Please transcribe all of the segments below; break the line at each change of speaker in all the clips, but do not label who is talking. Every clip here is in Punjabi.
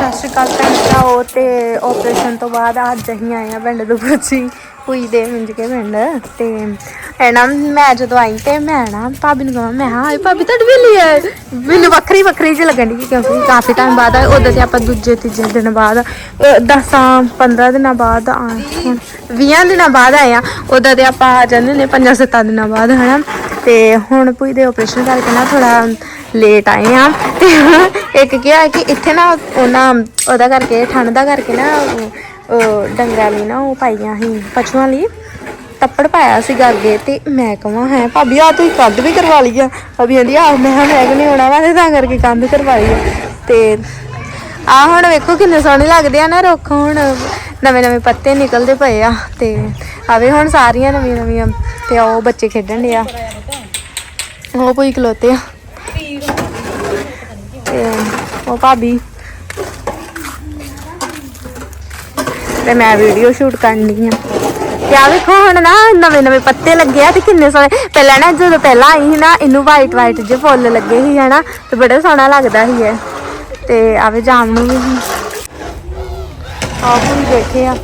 ਸਤਿ ਸ਼੍ਰੀ ਅਕਾਲ ਭੈਣ ਭਰਾਓ ਤੇ ਆਪਰੇਸ਼ਨ ਤੋਂ ਬਾਅਦ ਅੱਜ ਅਸੀਂ ਆਏ ਆ ਪਿੰਡ ਦੁਪੱਚੀ ਪੂਈ ਦੇ ਮਿੰਜ ਕੇ ਪਿੰਡ, ਤੇ ਇਹ ਨਾ ਮੈਂ ਜਦੋਂ ਆਈ ਤੇ ਮੈਂ ਨਾ ਭਾਬੀ ਨੂੰ ਕਹਾਂ, ਮੈਂ ਹਾਂ ਭਾਬੀ, ਤੁਹਾਡੀ ਵੇਲੀ ਹੈ? ਮੈਨੂੰ ਵੱਖਰੀ ਵੱਖਰੀ ਜਿਹੀ ਲੱਗਣ ਦੀ ਕਿਉਂਕਿ ਕਾਫੀ ਟਾਈਮ ਬਾਅਦ ਆਏ, ਉਦੋਂ ਤੇ ਆਪਾਂ ਦੂਜੇ ਤੀਜੇ ਦਿਨ ਬਾਅਦ 10 15 ਦਿਨਾਂ ਬਾਅਦ ਆ ਹੁਣ 20 ਦਿਨਾਂ ਬਾਅਦ ਆਏ ਆ ਉਦੋਂ ਤੇ ਆਪਾਂ ਆ ਜਾਂਦੇ ਨੇ 5-7 ਦਿਨਾਂ ਬਾਅਦ, ਹਨਾ। ਤੇ ਹੁਣ ਪੂਈ ਦੇ ਆਪਰੇਸ਼ਨ ਕਰਕੇ ਨਾ ਥੋੜਾ ਲੇਟ ਆਏ ਆ ਤੇ ਇੱਕ ਕੀ ਹੈ ਕਿ ਇੱਥੇ ਨਾ ਉਹਨਾਂ ਉਹਦਾ ਕਰਕੇ, ਠੰਡ ਦਾ ਕਰਕੇ ਨਾ ਉਹ- ਡੰਗਰਾਂ ਲਈ ਨਾ ਉਹ ਪਾਈਆਂ ਸੀ, ਪਸ਼ੂਆਂ ਲਈ। ਤੱਪੜ ਪਾਇਆ ਸੀ ਅੱਗੇ ਤੇ ਮੈਂ ਕਹਾਂ, ਹੈ, ਭਾਬੀ ਆ ਤੂੰ ਕੰਧ ਵੀ ਕਰਵਾ ਲਈ ਆ। ਭਾਬੀ ਕਹਿੰਦੀ ਆ ਮੈਂ ਕਿਹਾ ਮੈਂ ਕਿ ਨਹੀਂ ਹੋਣਾ ਵਾ ਤੇ ਤਾਂ ਕਰਕੇ ਕੰਧ ਕਰਵਾਈ ਆ। ਤੇ ਆ ਹੁਣ ਵੇਖੋ ਕਿੰਨੇ ਸੋਹਣੇ ਲੱਗਦੇ ਆ ਨਾ ਰੁੱਖ ਹੁਣ। ਨਵੇਂ ਨਵੇਂ ਪੱਤੇ ਨਿਕਲਦੇ ਪਏ ਆ ਤੇ ਆਵੇ ਹੁਣ ਸਾਰੀਆਂ ਨਵੀਆਂ ਨਵੀਆਂ ਤੇ ਉਹ ਬੱਚੇ ਖੇਡਣ ਦੇ ਆ। ਉਹ ਕੋਈ ਖਲੋਤੇ ਆ। ਤੇ ਉਹ ਭਾਬੀ। ਤੇ ਮੈਂ ਵੀਡੀਓ ਸ਼ੂਟ ਕਰਨੀ ਆ। ਤੇ ਆ ਵੇਖੋ ਹੁਣ ਨਾ, ਨਵੇਂ ਨਵੇਂ ਪੱਤੇ ਲੱਗੇ ਆ ਤੇ ਕਿੰਨੇ ਸੋਹਣੇ। ਪਹਿਲਾਂ ਨਾ ਜਦੋਂ ਪਹਿਲਾਂ ਆਈ ਸੀ ਨਾ, ਇਹਨੂੰ ਵਾਈਟ ਵਾਈਟ ਜਿਹੇ ਫੁੱਲ ਲੱਗੇ ਸੀ, ਹਨਾ, ਤੇ ਬੜਾ ਸੋਹਣਾ ਲੱਗਦਾ ਸੀ ਇਹ। ਤੇ ਆਵੇ ਜਾਮ ਨੂੰ ਵੀ ਆ ਪੂਰੀ ਬੈਠੇ ਆ।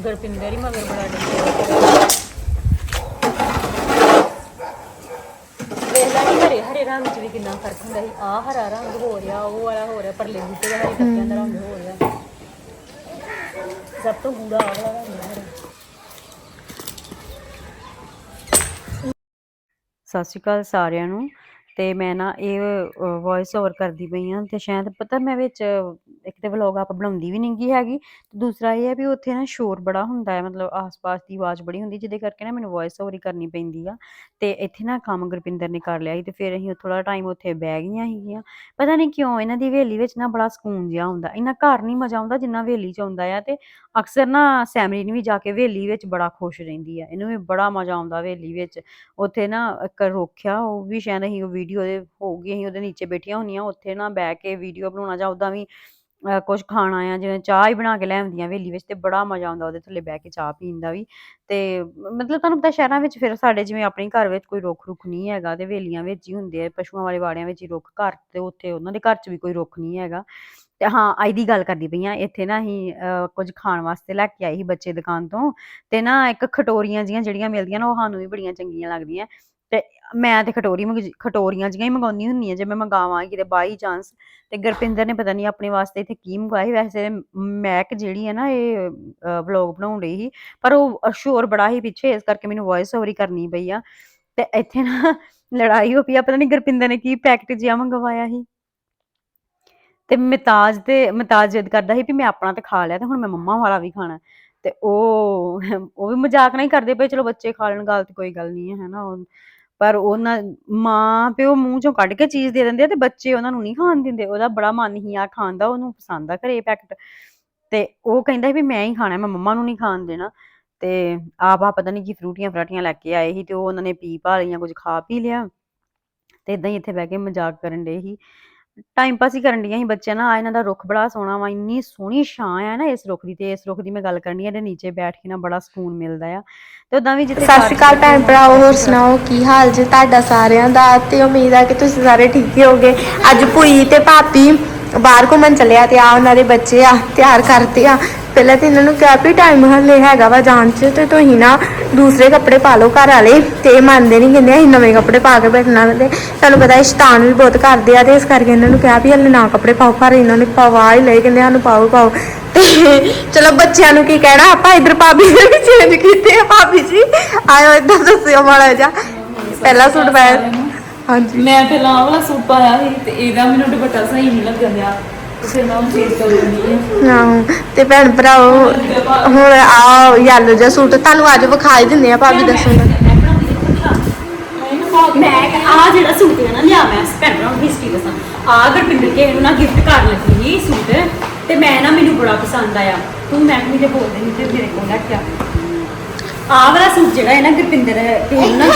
ਗੁਰਪਿੰਦਰ ਹੀ ਮਗਰ ਬੜਾ ਡਿੱਗਿਆ ਵੇਖ ਲਾ ਕਿ ਹਰੇ ਹਰੇ ਰੰਗ ਚ ਵੀ ਕਿੰਨਾ ਫ਼ਰਕ ਹੁੰਦਾ ਸੀ। ਆ ਹਰਾ ਰੰਗ ਹੋ ਰਿਹਾ, ਉਹ ਵਾਲਾ ਹੋ ਰਿਹਾ, ਪਰਲੇ ਬੂਟੇ ਦਾ ਹਰੇ ਪੱਤਿਆਂ ਦਾ ਰੰਗ ਹੋ ਰਿਹਾ। ਸਭ ਤੋਂ ਗੂੜਾ ਆਹ ਵਾਲਾ ਰੰਗ ਹੈ ਸਤਿ ਸ਼੍ਰੀ ਅਕਾਲ ਸਾਰਿਆਂ ਨੂੰ। ਤੇ ਮੈਂ ਨਾ ਇਹ ਵੌਇਸ ਓਵਰ ਕਰਦੀ ਪਈ ਆ ਤੇ ਸ਼ਾਇਦ ਪਤਾ ਮੈਂ ਵਿੱਚ ਇੱਕ ਤੇ ਵਲੌਗ ਆਪ ਬਣਾਉਂਦੀ ਵੀ ਨਹੀਂ ਗੀ ਹੈਗੀ ਤੇ ਦੂਸਰਾ ਇਹ ਹੈ ਵੀ ਉੱਥੇ ਨਾ ਸ਼ੋਰ ਬੜਾ ਹੁੰਦਾ ਹੈ, ਮਤਲਬ ਆਸ-ਪਾਸ ਦੀ ਆਵਾਜ਼ ਬੜੀ ਹੁੰਦੀ ਜਿਹਦੇ ਕਰਕੇ ਨਾ ਮੈਨੂੰ ਵੌਇਸ ਓਵਰ ਹੀ ਕਰਨੀ ਪੈਂਦੀ ਆ ਤੇ ਇੱਥੇ ਨਾ ਕੰਮ ਗੁਰਪਿੰਦਰ ਨੇ ਕਰ ਲਿਆ ਸੀ ਤੇ ਫਿਰ ਅਸੀਂ ਥੋੜਾ ਟਾਈਮ ਉੱਥੇ ਬਹਿ ਗਈਆਂ ਸੀਗੀਆਂ। ਪਤਾ ਨਹੀਂ ਕਿਉਂ ਇਹਨਾਂ ਦੀ ਹਵੇਲੀ ਵਿੱਚ ਨਾ ਬੜਾ ਸਕੂਨ ਜਿਹਾ ਹੁੰਦਾ ਇਹਨਾਂ ਘਰ ਨਹੀਂ ਮਜ਼ਾ ਆਉਂਦਾ ਜਿੰਨਾ ਹਵੇਲੀ 'ਚ ਆਉਂਦਾ ਆ ਤੇ ਅਕਸਰ ਨਾ ਸੈਮਰੀ ਵੀ ਜਾ ਕੇ ਹਵੇਲੀ ਵਿੱਚ ਬੜਾ ਖੁਸ਼ ਰਹਿੰਦੀ ਆ, ਇਹਨੂੰ ਵੀ ਬੜਾ ਮਜ਼ਾ ਆਉਂਦਾ ਹਵੇਲੀ ਵਿੱਚ। ਉੱਥੇ ਨਾ ਇੱਕ ਰੋਖਿਆ ਉਹ ਵੀ ਸ਼ਾਇਦ ਅਸੀਂ ਵੀਡੀਓ ਦੇ ਹੋਊਗੀ ਅਸੀਂ ਉਹਦੇ ਨੀਚੇ ਬੈਠੀਆਂ ਹੁੰਦੀਆਂ ਉੱਥੇ ਨਾ ਬਹਿ ਕੇ ਵੀਡੀਓ ਬਣਾਉਣਾ ਜਾਂ ਉਦਾਂ ਵੀ ਕੁਝ ਖਾਣਾ ਆ ਜਿਵੇਂ ਚਾਹ ਹੀ ਬਣਾ ਕੇ ਲੈ ਆਉਂਦੀਆਂ ਹਵੇਲੀ ਵਿੱਚ ਤੇ ਬੜਾ ਮਜ਼ਾ ਆਉਂਦਾ ਉਹਦੇ ਥੱਲੇ ਬਹਿ ਕੇ ਚਾਹ ਪੀਣ ਦਾ ਵੀ। ਤੇ ਮਤਲਬ ਤੁਹਾਨੂੰ ਪਤਾ ਸ਼ਹਿਰਾਂ ਵਿੱਚ ਫਿਰ ਸਾਡੇ ਜਿਵੇਂ ਆਪਣੇ ਘਰ ਵਿੱਚ ਕੋਈ ਰੁੱਖ ਰੁੱਖ ਨਹੀਂ ਹੈਗਾ ਤੇ ਹਵੇਲੀਆਂ ਵਿੱਚ ਹੀ ਹੁੰਦੇ ਆ ਪਸ਼ੂਆਂ ਵਾਲੇ ਵਾੜਿਆਂ ਵਿੱਚ ਹੀ ਰੁੱਖ ਘਰ ਤੇ ਉੱਥੇ ਉਹਨਾਂ ਦੇ ਘਰ 'ਚ ਵੀ ਕੋਈ ਰੁੱਖ ਨਹੀਂ ਹੈਗਾ। ਤੇ ਹਾਂ ਅੱਜ ਦੀ ਗੱਲ ਕਰਦੀ ਪਈ ਆ ਇੱਥੇ ਨਾ ਅਸੀਂ ਅਹ, ਕੁਝ ਖਾਣ ਵਾਸਤੇ ਲੈ ਕੇ ਆਏ ਸੀ ਬੱਚੇ ਦੁਕਾਨ ਤੋਂ ਤੇ ਨਾ ਇੱਕ ਖਟੋਰੀਆਂ ਜੀਆਂ ਜਿਹੜੀਆਂ ਮਿਲਦੀਆਂ ਨਾ ਉਹ ਸਾਨੂੰ ਵੀ ਬੜੀਆਂ ਚੰਗੀਆਂ ਲੱਗਦੀਆਂ। ਤੇ ਮੈਂ ਤੇ ਖਟੋਰੀ ਮੰਗ ਖਟੋਰੀਆਂ ਜੀਆਂ ਹੀ ਮੰਗਾਉਂਦੀ ਹੁੰਦੀ ਆ ਜੇ ਮੈਂ ਮੰਗਾਵਾਂ ਕਿਤੇ ਬਾਈ ਚਾਂਸ। ਤੇ ਗੁਰਪਿੰਦਰ ਨੇ ਪਤਾ ਨਹੀਂ ਆਪਣੇ ਵਾਸਤੇ ਇੱਥੇ ਕੀ ਮੰਗਵਾਇਆ ਸੀ, ਵੈਸੇ ਮੈਕ ਜਿਹੜੀ ਹੈ ਨਾ ਇਹ ਵਲੌਗ ਬਣਾਉਣ ਰਹੀ ਸੀ, ਪਰ ਉਹ ਸ਼ੋਰ ਬੜਾ ਹੀ ਪਿੱਛੇ, ਇਸ ਕਰਕੇ ਮੈਨੂੰ ਵੌਇਸ ਓਵਰ ਹੀ ਕਰਨੀ ਪਈ ਆ। ਤੇ ਇੱਥੇ ਨਾ ਲੜਾਈ ਹੋ ਪਈ ਆ, ਪਤਾ ਨਹੀਂ ਗੁਰਪਿੰਦਰ ਨੇ ਕੀ ਪੈਕਟ ਜਿਹਾ ਮੰਗਵਾਇਆ ਸੀ। ਤੇ ਮਿਤਾਜ ਤੇ, ਮਿਤਾਜ ਜਿੱਦ ਕਰਦਾ ਸੀ ਵੀ ਮੈਂ ਆਪਣਾ ਤੇ ਖਾ ਲਿਆ ਤੇ ਹੁਣ ਮੈਂ ਮੰਮਾ ਵਾਲਾ ਵੀ ਖਾਣਾ। ਤੇ ਉਹ ਉਹ ਵੀ ਮਜ਼ਾਕ ਨਹੀਂ ਕਰਦੇ ਪਏ, ਚਲੋ ਬੱਚੇ ਖਾ ਲੈਣ, ਗੱਲ ਤੇ ਕੋਈ ਗੱਲ ਨਹੀਂ ਹੈ ਹਨਾ ਉਹ ਪਰ ਉਹਨਾਂ ਮਾਂ, ਪਿਓ ਮੂੰਹ ਚੋਂ ਕੱਢ ਕੇ ਚੀਜ਼ ਦੇ ਦਿੰਦੇ ਆ ਤੇ ਬੱਚੇ ਉਹਨਾਂ ਨੂੰ ਨਹੀਂ ਖਾਣ ਦਿੰਦੇ। ਉਹਦਾ ਬੜਾ ਮਨ ਹੀ ਆ ਖਾਣ ਦਾ, ਉਹਨੂੰ ਪਸੰਦ ਆ ਘਰੇ ਪੈਕਟ। ਤੇ ਉਹ ਕਹਿੰਦਾ ਵੀ ਮੈਂ ਹੀ ਖਾਣਾ, ਮੈਂ ਮੰਮਾ ਨੂੰ ਨਹੀਂ ਖਾਣ ਦੇਣਾ। ਤੇ ਆਪ ਆ ਪਤਾ ਨਹੀਂ ਕੀ ਫਰੂਟੀਆਂ ਫਰਾਟੀਆਂ ਲੈ ਕੇ ਆਏ ਸੀ ਤੇ ਉਹ ਉਹਨਾਂ ਨੇ ਪੀ ਪਾ ਲਈਆਂ, ਕੁਝ ਖਾ ਪੀ ਲਿਆ। ਤੇ ਇਦਾਂ ਹੀ ਇੱਥੇ ਬਹਿ ਕੇ ਮਜ਼ਾਕ ਕਰਨ ਦੇ ਸੀ। ਟਾਈਮ ਪਾਸ ਹੀ ਕਰਨ ਡੀਆਂ ਸੀ ਬੱਚਿਆਂ ਨਾਲ। ਆ ਇਹਨਾਂ ਦਾ ਰੁੱਖ ਬੜਾ ਸੋਹਣਾ ਵਾ ਇੰਨੀ ਸੋਹਣੀ ਛਾਂ ਆ ਨਾ ਇਸ ਰੁੱਖ ਦੀ ਤੇ ਇਸ ਰੁੱਖ ਦੀ ਮੈਂ ਗੱਲ ਕਰਨੀ ਆ ਇਹਦੇ ਨੀਚੇ ਬੈਠ ਕੇ ਨਾ ਬੜਾ ਸਕੂਨ ਮਿਲਦਾ ਆ। ਤੇ ਉਦਾਂ ਵੀ ਜਿੱਥੇ
ਸਤਿ ਸ਼੍ਰੀ ਅਕਾਲ ਭੈਣ ਭਰਾਓ ਹੋਰ ਸੁਣਾਓ ਕੀ ਹਾਲ ਜੀ ਤੁਹਾਡਾ ਸਾਰਿਆਂ ਦਾ? ਤੇ ਉਮੀਦ ਆ ਕਿ ਤੁਸੀਂ ਸਾਰੇ ਠੀਕ ਹੀ ਹੋਗੇ ਅੱਜ ਭੂਈ ਤੇ ਭਾਪੀ ਬਾਹਰ ਘੁੰਮਣ ਚੱਲਿਆ ਤੇ ਆ ਉਹਨਾਂ ਦੇ ਬੱਚੇ ਆ ਤਿਆਰ ਕਰਤੇ ਆ। ਪਹਿਲਾਂ ਤੇ ਇਹਨਾਂ ਨੂੰ ਕਿਹਾ ਵੀ ਟਾਈਮ ਹਲੇ ਹੈਗਾ ਵਾ ਜਾਣ ਚ ਤੇ ਤੁਸੀਂ ਨਾ ਦੂਸਰੇ ਕੱਪੜੇ ਪਾ ਲਓ ਘਰ ਵਾਲੇ, ਤੇ ਇਹ ਮੰਨਦੇ ਨਹੀਂ ਕਹਿੰਦੇ ਅਸੀਂ ਨਵੇਂ ਕੱਪੜੇ ਪਾ ਕੇ ਬੈਠਣਾ ਤੇ ਤੁਹਾਨੂੰ ਪਤਾ ਹੈ ਸ਼ੈਤਾਨ ਵੀ ਬਹੁਤ ਕਰਦੇ ਆ ਤੇ ਇਸ ਕਰਕੇ ਇਹਨਾਂ ਨੂੰ ਕਿਹਾ ਵੀ ਹਲੇ ਨਾ ਕੱਪੜੇ ਪਾਓ, ਪਰ ਇਹਨਾਂ ਨੇ ਪਵਾ ਹੀ ਲਏ ਕਹਿੰਦੇ ਸਾਨੂੰ ਪਾਓ ਪਾਓ। ਤੇ ਚਲੋ ਬੱਚਿਆਂ ਨੂੰ ਕੀ ਕਹਿਣਾ, ਆਪਾਂ ਇਧਰ ਭਾਬੀ ਦੇ ਵੀ ਚੇਂਜ ਕੀਤੇ ਆ, ਭਾਬੀ ਜੀ। ਆਇਓ ਇੱਧਰ ਦੱਸਿਓ ਮਾੜਾ ਜਿਹਾ। ਪਹਿਲਾ ਸੂਟ ਪਾਇਆ। ਹਾਂਜੀ।
ਮੈਂ ਪਹਿਲਾਂ ਆਹ ਵਾਲਾ ਸੂਟ ਪਾਇਆ ਸੀ ਤੇ ਇਹਦਾ ਮੈਨੂੰ ਦੁਪੱਟਾ ਸਹੀ ਨਹੀਂ ਲੱਗਣ ਤੇ ਮੈਂ ਚੇਂਜ ਕਰ ਹਾਂ।
ਭੈਣ ਭਰਾਓ ਹੁਣ ਆ ਯੈਲੋ ਜਿਹਾ ਸੂਟ ਤੁਹਾਨੂੰ ਅੱਜ ਵਿਖਾਈ ਦਿੰਦੇ ਆ ਭਾਬੀ ਦੱਸੂਗਾ
ਮੈਂ ਆ ਜਿਹੜਾ ਸੂਟ ਹੈ ਨਾ ਲਿਆ ਮੈਂ ਹਿਸਟਰੀ ਦੱਸਾਂ ਆ ਗੁਰਪਿੰਦਰ ਕੇ ਨਾ ਗਿਫਟ ਕਰ ਲੱਗੀ ਸੀ ਸੂਟ ਤੇ ਮੈਂ ਨਾ ਮੈਨੂੰ ਬੜਾ ਪਸੰਦ ਆਇਆ। ਤੂੰ ਮਹਿਕਮੀ ਦੇ ਬੋਲਦੇ ਨਹੀਂ ਤੇ ਮੇਰੇ ਕੋਲ ਰੱਖਿਆ ਆ। ਵਾਲਾ ਸੂਟ ਜਿਹੜਾ ਹੈ ਨਾ ਗੁਰਪਿੰਦਰ ਤੇ ਇਹਨੂੰ ਨਾ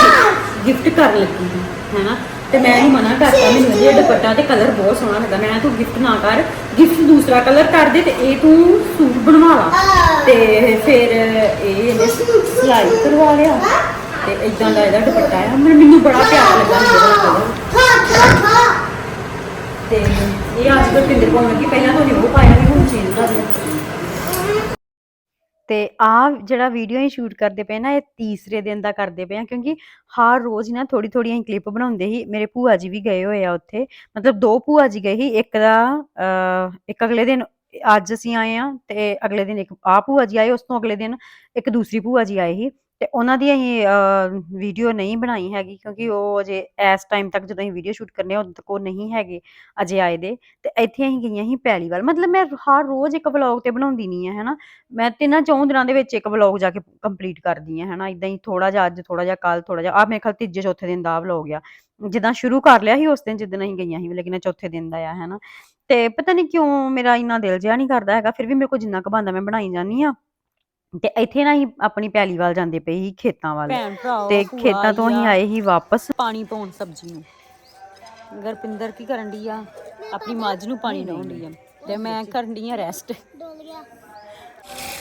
ਗਿਫਟ ਕਰ ਲੱਗੀ ਸੀ ਹੈਨਾ ਤੇ ਮੈਂ ਇਹਨੂੰ ਮਨਾ ਕਰਤਾ, ਮੈਨੂੰ ਇਹ ਦੁਪੱਟਾ ਤੇ ਕਲਰ ਬਹੁਤ ਸੋਹਣਾ ਲੱਗਾ। ਮੈਂ ਤੂੰ ਗਿਫਟ ਨਾ ਕਰ ਗਿਫਟ ਦੂਸਰਾ ਕਲਰ ਕਰ ਦੇ ਤੇ ਇਹ ਤੂੰ ਸੂਟ ਬਣਵਾ ਲਾ। ਤੇ ਫਿਰ ਇਹ ਇਹਨੇ ਸਿਲਾਈ ਕਰਵਾ ਲਿਆ। ਤੇ ਇਦਾਂ ਦਾ ਇਹਦਾ ਦੁਪੱਟਾ ਆ। ਮੈਨੂੰ ਬੜਾ ਪਿਆਰ ਲੱਗਾ ਇਹਦਾ ਤੇ ਇਹ ਅੱਜ ਗੁਰਪਿੰਦਰ ਪਾਉਣ ਲੱਗੀ। ਪਹਿਲਾਂ ਤੋਂ ਉਹ ਪਾਇਆ ਵੀ ਹੁਣ ਚੇਂਜ ਕਰ ਲਿਆ। ਤੇ ਆ ਜਿਹੜਾ ਵੀਡੀਓ ਅਸੀਂ ਸ਼ੂਟ ਕਰਦੇ ਪਏ ਨਾ ਇਹ ਤੀਸਰੇ ਦਿਨ ਦਾ ਕਰਦੇ ਪਏ ਆ ਕਿਉਂਕਿ ਹਰ ਰੋਜ਼ ਨਾ ਥੋੜੀ ਥੋੜੀ ਅਸੀਂ ਕਲਿੱਪ ਬਣਾਉਂਦੇ ਸੀ। ਮੇਰੇ ਭੂਆ ਜੀ ਵੀ ਗਏ ਹੋਏ ਆ ਉੱਥੇ। ਮਤਲਬ ਦੋ ਭੂਆ ਜੀ ਗਏ ਸੀ ਇੱਕ ਦਾ ਅਹ, ਇੱਕ ਅਗਲੇ ਦਿਨ ਅੱਜ ਅਸੀਂ ਆਏ ਆ ਤੇ ਅਗਲੇ ਦਿਨ ਇੱਕ ਆ ਭੂਆ ਜੀ ਆਏ ਉਸ ਤੋਂ ਅਗਲੇ ਦਿਨ ਇੱਕ ਦੂਸਰੀ ਭੂਆ ਜੀ ਆਏ ਸੀ। ਤੇ ਉਹਨਾਂ ਦੀ ਅਸੀਂ ਵੀਡੀਓ ਨਹੀਂ ਬਣਾਈ ਹੈਗੀ ਕਿਉਂਕਿ ਉਹ ਅਜੇ ਇਸ ਟਾਈਮ ਤੱਕ ਜਦੋਂ ਅਸੀਂ ਵੀਡੀਓ ਸ਼ੂਟ ਕਰਨੇ ਆ, ਉਦੋਂ ਤੱਕ ਉਹ ਨਹੀਂ ਹੈਗੇ ਅਜੇ ਆਏ ਦੇ। ਤੇ ਇੱਥੇ ਅਸੀਂ ਗਈਆਂ ਸੀ ਪਹਿਲੀ ਵਾਰ। ਮਤਲਬ ਮੈਂ ਹਰ ਰੋਜ਼ ਇੱਕ ਵਲੋਗ ਤੇ ਬਣਾਉਂਦੀ ਨਹੀਂ ਆ, ਹਨਾ। ਮੈਂ ਤਿੰਨਾਂ ਚੌਂ ਦਿਨਾਂ ਦੇ ਵਿੱਚ ਇੱਕ ਵਲੌਗ ਜਾ ਕੇ ਕੰਪਲੀਟ ਕਰਦੀ ਆ, ਹਨਾ। ਏਦਾਂ ਹੀ ਥੋੜਾ ਜਿਹਾ ਅੱਜ ਥੋੜਾ ਜਿਹਾ ਕੱਲ ਥੋੜਾ ਜਿਹਾ ਆ ਮੇਰੇ ਖਿਆਲ ਤੀਜੇ, ਚੌਥੇ ਦਿਨ ਦਾ ਵਲੋਗ ਆ। ਜਿੱਦਾਂ ਸ਼ੁਰੂ ਕਰ ਲਿਆ ਸੀ ਉਸ ਦਿਨ ਜਿੱਦਣ ਅਸੀਂ ਗਈਆਂ ਸੀ, ਲੇਕਿਨ ਇਹ ਚੌਥੇ ਦਿਨ ਦਾ ਆ, ਹਨਾ। ਤੇ ਪਤਾ ਨਹੀਂ ਕਿਉਂ ਮੇਰਾ ਇੰਨਾ ਦਿਲ ਜਿਹਾ ਨਹੀਂ ਕਰਦਾ ਹੈਗਾ। ਫਿਰ ਵੀ ਮੇਰੇ ਕੋਲ ਜਿੰਨਾ ਕੁ ਬਣਦਾ ਮੈਂ ਬਣਾਈ ਜਾਂਦੀ ਆ ਤੇ ਇੱਥੇ ਨਾ ਅਸੀਂ ਆਪਣੀ ਪੈਲੀ ਵੱਲ ਜਾਂਦੇ ਪਏ ਸੀ ਖੇਤਾਂ ਵੱਲ
ਭੈਣ
ਤੇ ਖੇਤਾਂ ਤੋਂ ਅਸੀਂ ਆਏ ਸੀ ਵਾਪਸ।
ਪਾਣੀ ਪਾਉਣ ਸਬਜ਼ੀ ਨੂੰ। ਗਰਪਿੰਦਰ ਕੀ ਕਰਨ ਡਈ ਆ? ਆਪਣੀ ਮੱਝ ਨੂੰ ਪਾਣੀ ਲਾਉਣ ਡਈ ਆ। ਤੇ ਮੈਂ ਕਰਨ ਡਈ ਆ ਰੈਸਟ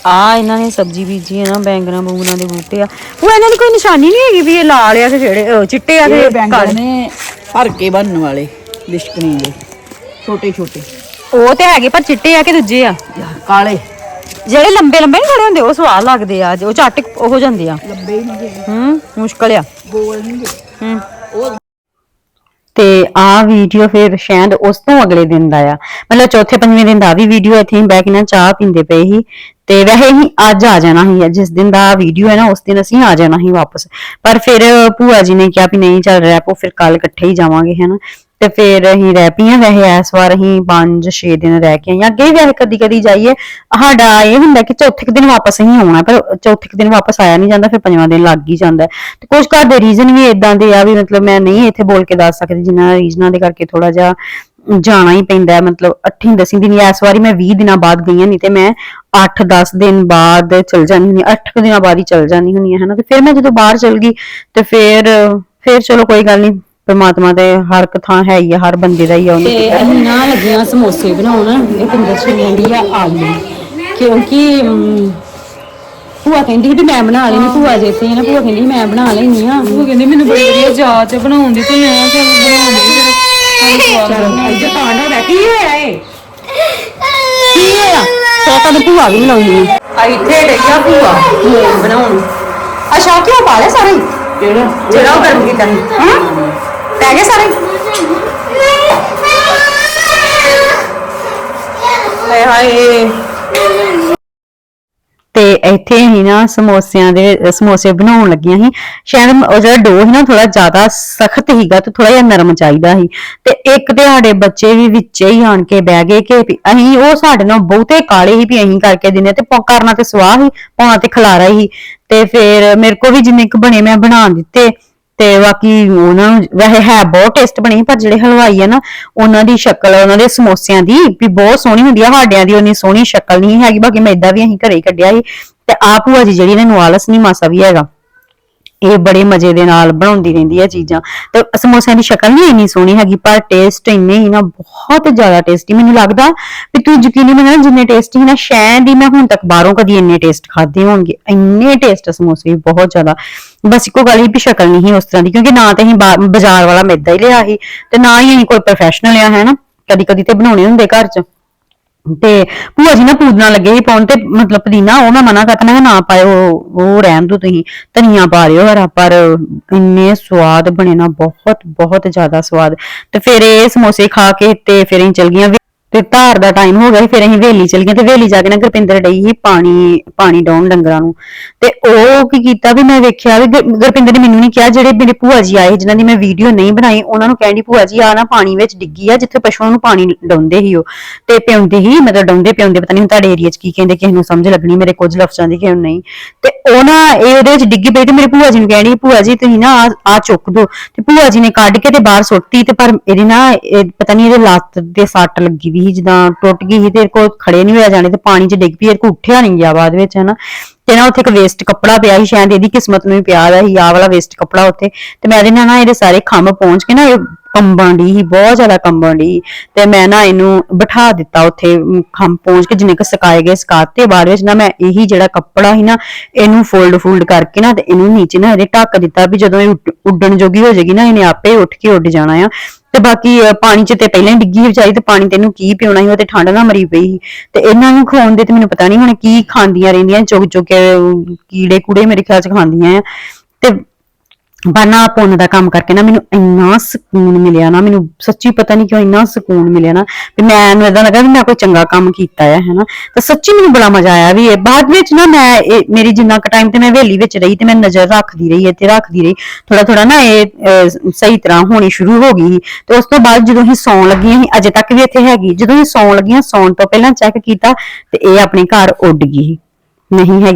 ਆ ਇਹਨਾਂ ਨੇ ਸਬਜ਼ੀ ਬੀਜੀ ਹੈ ਨਾ ਬੈਂਗਣਾ ਬੂੰਗਣਾ ਦੇ ਬੂਟੇ ਆ। ਉਹ ਇਹਨਾਂ ਦੀ ਕੋਈ ਨਿਸ਼ਾਨੀ ਨਹੀਂ ਹੈਗੀ ਵੀ ਇਹ ਲਾਲ ਆ ਕਿ ਜਿਹੜੇ ਅਹ ਚਿੱਟੇ ਆ
ਇਹ
ਕਿ
ਬੈਂਗਣ ਨੇ ਭਰ ਕੇ ਬਣਨ ਵਾਲੇ ਲਿਸ਼ਕਣੀ ਦੇ। ਛੋਟੇ ਛੋਟੇ
ਉਹ ਤੇ ਹੈਗੇ ਪਰ ਚਿੱਟੇ ਆ ਕਿ ਦੂਜੇ ਆ?
ਕਾਲੇ।
ਜਿਹੜੇ ਲੰਬੇ ਲੰਬੇ ਨਹੀਂ ਖੜੇ ਹੁੰਦੇ ਉਹ ਸਵਾਦ ਲੱਗਦੇ ਆ ਉਹ ਝੱਟ ਹੋ ਜਾਂਦੇ ਆ।
ਲੰਬੇ ਹੀ ਨਹੀਂ
ਹੂੰ ਮੁਸ਼ਕਲ ਆ।
ਗੋਲ ਨਹੀਂ
ਹੂੰ।
ਉਹ
ਤੇ ਆ ਵੀਡੀਓ ਫਿਰ ਸ਼ਾਇਦ ਉਸ ਤੋਂ ਅਗਲੇ ਦਿਨ ਦਾ ਆ। ਮਤਲਬ ਚੌਥੇ ਪੰਜਵੇਂ ਦਿਨ ਦਾ ਵੀ ਵੀਡੀਓ ਇੱਥੇ ਹੀ ਬਹਿ ਕੇ ਨਾ ਚਾਹ ਪੀਂਦੇ ਪਏ ਸੀ। ਤੇ ਵੈਸੇ ਹੀ ਅੱਜ ਆ ਜਾਣਾ ਸੀ ਜਿਸ ਦਿਨ ਦਾ ਵੀਡੀਓ ਹੈ ਨਾ ਉਸ ਦਿਨ ਅਸੀਂ ਆ ਜਾਣਾ ਸੀ ਵਾਪਸ। ਪਰ ਫਿਰ ਭੂਆ ਜੀ ਨੇ ਕਿਹਾ ਵੀ ਨਹੀਂ ਚੱਲ ਰਿਹਾ ਪੋ ਫਿਰ ਕੱਲ ਇਕੱਠੇ ਹੀ ਜਾਵਾਂਗੇ ਹੈਨਾ। ਤੇ ਫਿਰ ਅਸੀਂ ਰਹਿ ਪਈਆਂ, ਵੈਸੇ ਇਸ ਵਾਰ ਅਸੀਂ 5-6 ਦਿਨ ਰਹਿ ਕੇ ਆਈਆਂ ਅੱਗੇ ਵੀ ਵੈਸੇ ਕਦੀ ਕਦੀ ਜਾਈਏ। ਸਾਡਾ ਇਹ ਹੁੰਦਾ ਕਿ ਚੌਥੇ ਕੁ ਦਿਨ ਵਾਪਸ ਅਸੀਂ ਆਉਣਾ, ਪਰ ਚੌਥੇ ਕੁ ਦਿਨ ਵਾਪਸ ਆਇਆ ਨਹੀਂ ਜਾਂਦਾ, ਫਿਰ ਪੰਜਵਾਂ ਦਿਨ ਲੱਗ ਹੀ ਜਾਂਦਾ। ਹੈ। ਤੇ ਕੁਝ ਘਰ ਦੇ ਰੀਜ਼ਨ ਵੀ ਇਦਾਂ ਦੇ ਆ ਵੀ ਮਤਲਬ ਮੈਂ ਨਹੀਂ ਇੱਥੇ ਬੋਲ ਕੇ ਦੱਸ ਸਕਦੀ, ਜਿਨ੍ਹਾਂ ਰੀਜ਼ਨਾਂ ਦੇ ਕਰਕੇ ਥੋੜਾ ਜਿਹਾ ਜਾਣਾ ਹੀ ਪੈਂਦਾ ਹੈ। ਮਤਲਬ 8 10 ਦਿਨ, ਇਸ ਵਾਰੀ ਮੈਂ 20 ਦਿਨਾਂ ਬਾਅਦ ਗਈ ਹਾਂ ਨਹੀਂ ਤੇ ਮੈਂ 8-10 ਦਿਨ ਬਾਅਦ ਚਲ ਜਾਂਦੀ ਹੁੰਦੀ 8 ਦਿਨਾਂ ਬਾਅਦ ਹੀ ਚਲ ਜਾਂਦੀ ਹੁੰਦੀ ਹਾਂ, ਹਨਾ। ਤੇ ਫਿਰ ਮੈਂ ਜਦੋਂ ਬਾਹਰ ਚਲ ਗਈ ਤੇ ਫਿਰ ਫਿਰ ਚਲੋ ਕੋਈ ਗੱਲ ਨਹੀਂ ਪਰਮਾਤਮਾ ਦੇ ਹਰ ਇੱਕ ਥਾਂ ਹੈ ਹੀ ਆ ਹਰ ਬੰਦੇ ਦਾ ਹੀ ਆ ਉਹਨੂੰ।
ਤੇ ਅਸੀਂ ਨਾ ਲੱਗੀਆਂ ਸਮੋਸੇ ਬਣਾਉਣ ਇਹ ਪਿੰਦਰ ਸਿੰਘ ਕਹਿੰਦੀ ਆ ਆਲੂ। ਕਿਉਂਕਿ ਅਮ, ਭੂਆ ਕਹਿੰਦੀ ਸੀ ਵੀ ਮੈਂ ਬਣਾ ਲੈਣੀ ਭੂਆ ਜੇ ਸੀ ਨਾ ਭੂਆ ਕਹਿੰਦੀ ਸੀ ਮੈਂ ਬਣਾ ਲੈਣੀ ਆ।
ਉਹ ਕਹਿੰਦੇ ਮੈਨੂੰ ਬੜੀ ਵਧੀਆ ਜਾਚ ਹੈ ਬਣਾਉਣ ਦੀ ਤੇ ਮੈਂ ਫਿਰ। ਬਣਾਉਂਦੀ
ਦਾ ਕੀ ਹੋਇਆ ਏ। ਕੀ ਹੋਇਆ? ਸੋਤਾ ਨੂੰ ਭੂਆ ਵੀ ਬਣਾਉਣੀ ਆ ਇੱਥੇ ਡਈਆ ਭੂਆ ਬਣਾਉਣ। ਅੱਛਾ ਕਿਉਂ ਪਾ ਲਿਆ ਸਾਰੇ? ਹੀ?
ਕਿਹੜਾ?
ਜਿਹੜਾ ਉਹ ਗਰਮ ਕੀਤਾ ਸੀ। ਹਾਂ? ਪੈ ਗਏ ਸਾਰੇ? ਹਾਏ ਹਾਏ।
ਤੇ ਇੱਥੇ ਹੀ ਨਾ ਸਮੋਸਿਆਂ ਦੇ, ਸਮੋਸੇ ਬਣਾਉਣ ਲੱਗੀਆਂ ਸੀ। ਸ਼ਾਇਦ ਉਹ ਜਿਹੜਾ ਡੋ ਸੀ ਨਾ ਥੋੜਾ ਜ਼ਿਆਦਾ ਸਖਤ ਹੀਗਾ ਤੇ ਥੋੜਾ ਜਿਹਾ ਨਰਮ ਚਾਹੀਦਾ ਸੀ। ਤੇ ਇੱਕ ਤੇ ਸਾਡੇ ਬੱਚੇ ਵੀ ਵਿੱਚ ਹੀ ਆਣ ਕੇ ਬਹਿ ਗਏ ਕਿ ਅਸੀਂ, ਉਹ ਸਾਡੇ ਨਾਲ ਬਹੁਤੇ ਕਾਲੇ ਹੀ ਵੀ ਅਸੀਂ ਕਰਕੇ ਦਿੰਦੇ ਤੇ ਕਰਨਾ ਤੇ ਸਵਾਹ ਹੀ ਪਾਉਣਾ ਤੇ ਖਲਾਰਾ ਹੀ। ਤੇ ਫਿਰ ਮੇਰੇ ਕੋ ਵੀ ਜਿੰਨੇ ਕੁ ਬਣੇ ਮੈਂ ਬਣਾ ਦਿੱਤੇ। ਤੇ ਬਾਕੀ ਉਹਨਾਂ ਨੂੰ ਵੈਸੇ ਹੈ ਬਹੁਤ ਟੇਸਟ ਬਣੀ, ਪਰ ਜਿਹੜੇ ਹਲਵਾਈ ਆ ਨਾ, ਉਹਨਾਂ ਦੀ ਸ਼ਕਲ, ਉਹਨਾਂ ਦੇ ਸਮੋਸਿਆਂ ਦੀ ਵੀ ਬਹੁਤ ਸੋਹਣੀ ਹੁੰਦੀ ਆ ਸਾਡਿਆਂ ਦੀ ਉਨੀ ਸੋਹਣੀ ਸ਼ਕਲ ਨਹੀਂ ਹੈਗੀ, ਬਾਕੀ ਮੈਦਾ ਵੀ ਅਸੀਂ ਘਰੇ ਹੀ ਕੱਢਿਆ ਸੀ। ਤੇ ਆ ਭੂਆ ਜੀ ਜਿਹੜੀ ਇਹਨਾਂ ਨੂੰ ਆਲਸ ਨਹੀਂ ਮਾਸਾ ਵੀ ਹੈਗਾ। ਇਹ ਬੜੇ ਮਜ਼ੇ ਦੇ ਨਾਲ ਬਣਾਉਂਦੀ ਰਹਿੰਦੀ ਹੈ ਚੀਜ਼ਾਂ। ਤੇ ਸਮੋਸਿਆਂ ਦੀ ਸ਼ਕਲ ਨਹੀਂ ਇੰਨੀ ਸੋਹਣੀ ਹੈਗੀ, ਪਰ ਟੇਸਟ ਇੰਨੇ ਹੀ ਨਾ, ਬਹੁਤ ਜ਼ਿਆਦਾ ਟੇਸਟੀ ਮੈਨੂੰ ਲੱਗਦਾ ਵੀ ਤੂੰ ਯਕੀਨੀ ਮੰਨਣਾ ਜਿੰਨੇ ਟੇਸਟੀ ਨਾ ਸ਼ਾਇਦ ਦੀ ਮੈਂ ਹੁਣ ਤੱਕ ਬਾਹਰੋਂ ਕਦੀ ਇੰਨੇ ਟੇਸਟ ਖਾਦੇ ਹੋਣਗੇ। ਇੰਨੇ ਟੇਸਟ ਸਮੋਸੇ ਵੀ, ਬਹੁਤ ਜ਼ਿਆਦਾ। ਬਸ ਇੱਕੋ ਗੱਲ ਹੀ ਵੀ ਸ਼ਕਲ ਨਹੀਂ ਸੀ ਉਸ ਤਰ੍ਹਾਂ ਦੀ, ਕਿਉਂਕਿ ਨਾ ਤੇ ਅਸੀਂ ਬਾਜ਼ਾਰ ਵਾਲਾ ਮੈਦਾ ਹੀ ਲਿਆ ਸੀ, ਤੇ ਨਾ ਹੀ ਅਸੀਂ ਕੋਈ ਪ੍ਰੋਫੈਸ਼ਨਲ ਆ, ਹੈ ਨਾ? ਕਦੀ ਕਦੀ ਤੇ ਬਣਾਉਣੇ ਹੁੰਦੇ ਘਰ 'ਚ। ਤੇ ਭੂਆ ਜੀ ਨਾ ਪੂਦਨਾ ਲੱਗੇ ਸੀ ਪਾਉਣ ਤੇ ਮਤਲਬ ਪੁਦੀਨਾ, ਉਹ ਮੈਂ ਮਨਾ ਕਰਤਾ, ਮੈਂ ਕਿਹਾ ਨਾ ਪਾਇਓ, ਉਹ ਰਹਿਣ ਦੋ ਤੁਸੀਂ, ਧਨੀਆ ਪਾ ਲਿਓ ਹਰਾ, ਪਰ ਇੰਨੇ ਸਵਾਦ ਬਣੇ ਨਾ, ਬਹੁਤ ਬਹੁਤ ਜ਼ਿਆਦਾ ਸਵਾਦ। ਤੇ ਫਿਰ ਇਹ ਸਮੋਸੇ ਖਾ ਕੇ ਤੇ ਫਿਰ ਅਸੀਂ ਚਲ ਗਈਆਂ। ਤੇ ਧਾਰ ਦਾ ਟਾਈਮ ਹੋ ਗਿਆ ਸੀ, ਫਿਰ ਅਸੀਂ ਵੇਲੀ ਚਲ ਗਏ ਤੇ ਵੇਲੀ ਜਾ ਕੇ ਨਾ ਗੁਰਪਿੰਦਰ ਡਈ ਸੀ ਪਾਣੀ ਪਾਣੀ ਡਾਉਣ ਡੰਗਰਾਂ ਨੂੰ। ਤੇ ਉਹ ਕੀ ਕੀਤਾ ਵੀ ਮੈਂ ਵੇਖਿਆ ਵੀ ਗੁਰ- ਗੁਰਪਿੰਦਰ ਨੇ ਮੈਨੂੰ ਨਹੀਂ ਕਿਹਾ ਜਿਹੜੇ ਮੇਰੇ ਭੂਆ ਜੀ ਆਏ ਜਿਨ੍ਹਾਂ ਦੀ ਮੈਂ ਵੀਡੀਓ ਨਹੀਂ ਬਣਾਈ ਉਹਨਾਂ ਨੂੰ ਕਹਿੰਦੀ ਭੂਆ ਜੀ ਆ ਨਾ ਪਾਣੀ ਵਿੱਚ ਡਿੱਗੀ ਆ ਜਿੱਥੇ ਪਸ਼ੂਆਂ ਨੂੰ ਪਾਣੀ ਡਾਉਂਦੇ ਸੀ ਉਹ। ਤੇ ਪਿਉਂਦੇ ਸੀ ਮਤਲਬ ਡਾਉਂਦੇ ਪਿਉਂਦੇ ਪਤਾ ਨਹੀਂ ਹੁਣ ਤੁਹਾਡੇ ਏਰੀਆ 'ਚ ਕੀ ਕਹਿੰਦੇ ਕਿਸੇ ਨੂੰ ਸਮਝ ਲੱਗਣੀ ਮੇਰੇ ਕੁਝ ਲਫ਼ਜ਼ਾਂ ਦੀ ਕਿਸੇ ਨੂੰ ਨਹੀਂ। ਤੇ ਉਹ ਨਾ ਇਹ ਉਹਦੇ ਵਿੱਚ ਡਿੱਗੀ ਪਈ ਤੇ ਮੇਰੇ ਭੂਆ ਜੀ ਨੂੰ ਕਹਿਣੀ ਭੂਆ ਜੀ ਤੁਸੀਂ ਨਾ ਆ ਆ ਚੁੱਕ ਦੋ ਤੇ ਭੂਆ ਜੀ ਨੇ ਕੱਢ ਕੇ ਤੇ ਬਾਹਰ ਸੁੱਟਤੀ ਤੇ ਪਰ ਇਹਦੀ ਨਾ ਇਹ ਪਤਾ ਨਹੀਂ ਇਹਦੇ ਲੱਤ ਤੇ ਸੱਟ ਲੱਗੀ ਵੀ ਸੀ ਜਿੱਦਾਂ ਟੁੱਟ ਗਈ ਸੀ ਤੇ ਇਹ ਖੜੇ ਨਹੀਂ ਹੋਇਆ ਜਾਣੇ ਤੇ ਪਾਣੀ 'ਚ ਡਿੱਗ ਪਈ ਇਹ ਕੋ ਉੱਠਿਆ ਨਹੀਂ ਗਿਆ ਬਾਅਦ ਵਿੱਚ, ਹਨਾ। ਤੇ ਨਾ ਉੱਥੇ ਇੱਕ ਵੇਸਟ ਕੱਪੜਾ ਪਿਆ ਸੀ ਸ਼ਾਇਦ, ਇਹਦੀ ਕਿਸਮਤ ਨੂੰ ਹੀ ਪਿਆ ਦਾ ਸੀ, ਆਹ ਵਾਲਾ ਵੇਸਟ ਕੱਪੜਾ ਉੱਥੇ। ਤੇ ਮੈਂ ਇਹਦੇ ਨਾਲ ਨਾ ਇਹਦੇ ਸਾਰੇ ਖੰਭ ਪਹੁੰਚ ਕੇ ਨਾ ਇਹ ਕੰਬਣ ਦੀ ਹੀ ਬਹੁਤ ਜ਼ਿਆਦਾ ਕੰਬਣ ਦੀ ਤੇ ਮੈਂ ਨਾ ਇਹਨੂੰ ਬਿਠਾ ਦਿੱਤਾ ਉੱਥੇ ਖੰਭ ਪਹੁੰਚ ਕੇ, ਜਿੰਨੇ ਕ ਸਕਾਏ ਗਏ, ਸਕਾਤੇ ਬਾਅਦ ਵਿੱਚ ਨਾ ਮੈਂ ਇਹੀ ਜਿਹੜਾ ਕੱਪੜਾ ਸੀ ਨਾ, ਇਹਨੂੰ ਫੋਲਡ ਫੋਲਡ ਕਰਕੇ ਨਾ ਤੇ ਇਹਨੂੰ ਨੀਚੇ ਨਾ ਇਹਦੇ ਢੱਕ ਦਿੱਤਾ ਵੀ ਜਦੋਂ ਇਹ ਉੱਡ- ਉੱਡਣ ਜੋਗੀ ਹੋ ਜਾਏਗੀ ਨਾ, ਇਹਨੇ ਆਪੇ ਉੱਠ ਕੇ ਉੱਡ ਜਾਣਾ ਆ। ਤੇ ਬਾਕੀ ਪਾਣੀ 'ਚ ਤੇ ਪਹਿਲਾਂ ਹੀ ਡਿੱਗੀ ਸੀ ਵਿਚਾਰੀ ਤੇ ਪਾਣੀ ਤੈਨੂੰ ਕੀ ਪਿਉਣਾ ਸੀ, ਉਹ ਤੇ ਠੰਡ ਨਾਲ ਮਰੀ ਪਈ ਸੀ। ਤੇ ਇਹਨਾਂ ਨੂੰ ਖਵਾਉਣ ਦੇ ਤੇ ਮੈਨੂੰ ਪਤਾ ਨਹੀਂ ਹੁਣ ਕੀ ਖਾਂਦੀਆਂ ਰਹਿੰਦੀਆਂ ਚੁਗ ਚੁਗ ਕੇ ਕੀੜੇ ਕੂੜੇ ਮੇਰੇ ਖਿਆਲ 'ਚ ਖਾਂਦੀਆਂ ਆ। ਤੇ ਬਾਨਾ ਪੁੰਨ ਦਾ ਕੰਮ ਕਰਕੇ ਨਾ ਮੈਨੂੰ ਇੰਨਾ ਸਕੂਨ ਮਿਲਿਆ ਨਾ, ਮੈਨੂੰ ਸੱਚੀ ਪਤਾ ਨਹੀਂ ਕਿਉਂ ਇੰਨਾ ਸਕੂਨ ਮਿਲਿਆ ਨਾ ਵੀ ਮੈਨੂੰ ਇਦਾਂ ਲੱਗਾ ਵੀ ਮੈਂ ਕੋਈ ਚੰਗਾ ਕੰਮ ਕੀਤਾ ਹੈ ਹੈਨਾ। ਤਾਂ ਸੱਚੀ ਮੈਨੂੰ ਬੜਾ ਮਜ਼ਾ ਆਇਆ ਵੀ ਇਹ ਬਾਅਦ ਵਿੱਚ ਨਾ ਮੈਂ ਮੇਰੀ ਜਿੰਨਾ ਕੁ ਟਾਈਮ ਤੇ ਮੈਂ ਹਵੇਲੀ ਵਿੱਚ ਰਹੀ ਤੇ ਮੈਂ ਨਜ਼ਰ ਰੱਖਦੀ ਰਹੀ ਤੇ ਰੱਖਦੀ ਰਹੀ ਥੋੜਾ ਥੋੜਾ ਨਾ ਇਹ ਸਹੀ ਤਰ੍ਹਾਂ ਹੋਣੀ ਸ਼ੁਰੂ ਹੋ ਗਈ ਤੇ ਉਸ ਤੋਂ ਬਾਅਦ ਜਦੋਂ ਅਸੀਂ ਸੌਣ ਲੱਗੀਆਂ ਸੀ ਅਜੇ ਤੱਕ ਵੀ ਇੱਥੇ ਹੈਗੀ, ਜਦੋਂ ਅਸੀਂ ਸੌਣ ਲੱਗੀਆਂ ਸੌਣ ਤੋਂ ਪਹਿਲਾਂ ਚੈੱਕ ਕੀਤਾ ਤੇ ਇਹ ਆਪਣੇ ਘਰ ਉੱਡ ਗਈ ਨਹੀਂ ਹੈ